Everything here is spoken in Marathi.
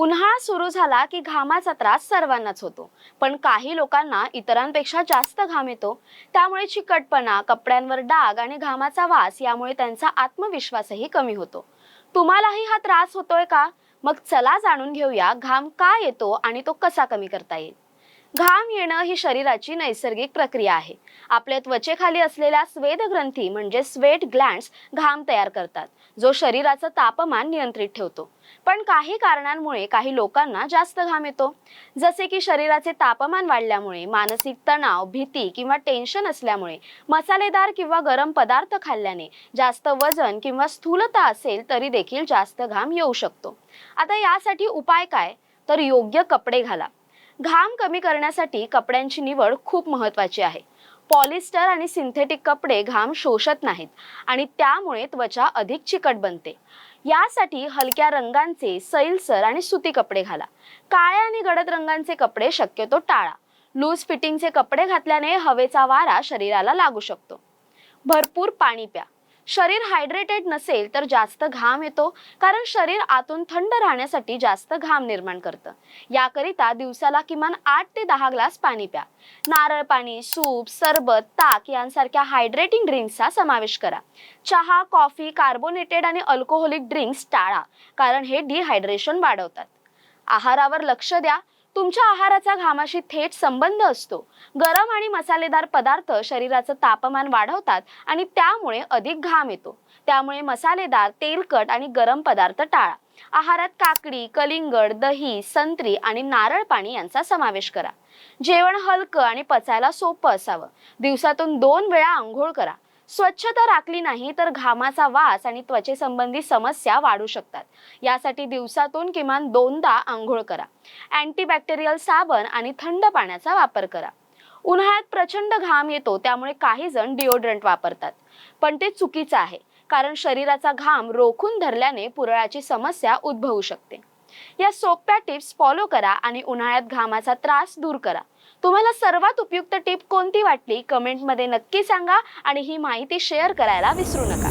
उन्हाळा सुरू झाला की घामाचा त्रास सर्वांनाच होतो. पण काही लोकांना इतरांपेक्षा जास्त घाम येतो. त्यामुळे चिकटपणा कपड्यांवर डाग आणि घामाचा वास यामुळे त्यांचा आत्मविश्वासही कमी होतो. तुम्हालाही हा त्रास होतोय का? मग चला जाणून घेऊया घाम का येतो आणि तो कसा कमी करता येईल. घाम येणं ही शरीराची नैसर्गिक प्रक्रिया आहे. आपल्या त्वचेखाली असलेल्या स्वेद ग्रंथी म्हणजे स्वेट ग्लँड्स घाम तयार करतात जो शरीराचं तापमान नियंत्रित ठेवतो. पण काही कारणांमुळे काही लोकांना जास्त घाम येतो. जसे की शरीराचे तापमान वाढल्यामुळे मानसिक तणाव भीती किंवा टेन्शन असल्यामुळे मसालेदार किंवा गरम पदार्थ खाल्ल्याने जास्त वजन किंवा स्थूलता असेल तरी देखील जास्त घाम येऊ शकतो. आता यासाठी उपाय काय? तर योग्य कपडे घाला. घाम कमी करण्यासाठी कपड्यांची निवड खूप महत्वाची आहे. पॉलिस्टर आणि सिंथेटिक कपडे घाम शोषत नाहीत आणि त्यामुळे त्वचा अधिक चिकट बनते. यासाठी हलक्या रंगांचे सैलसर आणि सुती कपडे घाला. काळ्या आणि गडद रंगांचे कपडे शक्यतो टाळा. लूज फिटिंगचे कपडे घातल्याने हवेचा वारा शरीराला लागू शकतो. भरपूर पाणी प्या. शरीर हायड्रेटेड नसेल तर जास्त घाम येतो कारण शरीर आतून थंड राहण्यासाठी जास्त घाम निर्माण करतं. याकरिता दिवसाला किमान आठ ते दहा ग्लास पाणी प्या. नारळ पाणी सूप सरबत ताक यांसारख्या हायड्रेटिंग ड्रिंक्सचा समावेश करा. चहा कॉफी कार्बोनेटेड आणि अल्कोहोलिक ड्रिंक्स टाळा कारण हे डिहायड्रेशन वाढवतात. आहारावर लक्ष द्या. तुमच्या आहाराचा घामाशी थेट संबंध असतो. गरम आणि मसालेदार पदार्थ शरीराचं तापमान वाढवतात आणि त्यामुळे अधिक घाम येतो. त्यामुळे मसालेदार तेलकट आणि गरम पदार्थ टाळा. आहारात काकडी कलिंगड दही संत्री आणि नारळ पाणी यांचा समावेश करा. जेवण हलकं आणि पचायला सोपं असावं. दिवसातून दोन वेळा आंघोळ करा. स्वच्छता राखली नाही तर घामाचा वास आणि त्वचेसंबंधी समस्या वाढू शकतात. यासाठी दिवसातून किमान दोनदा आंघोळ करा. अँटीबॅक्टेरियल साबण आणि थंड पाण्याचा वापर करा. उन्हाळ्यात प्रचंड घाम येतो त्यामुळे काही जण डिओड्रंट वापरतात. पण ते चुकीचं आहे कारण शरीराचा घाम रोखून धरल्याने पुरळाची समस्या उद्भवू शकते. या सोप्या टिप्स फॉलो करा आणि उन्हाळ्यात घामाचा त्रास दूर करा. तुम्हाला सर्वात उपयुक्त टिप कोणती वाटली? कमेंटमध्ये नक्की सांगा आणि ही माहिती शेअर करायला विसरू नका.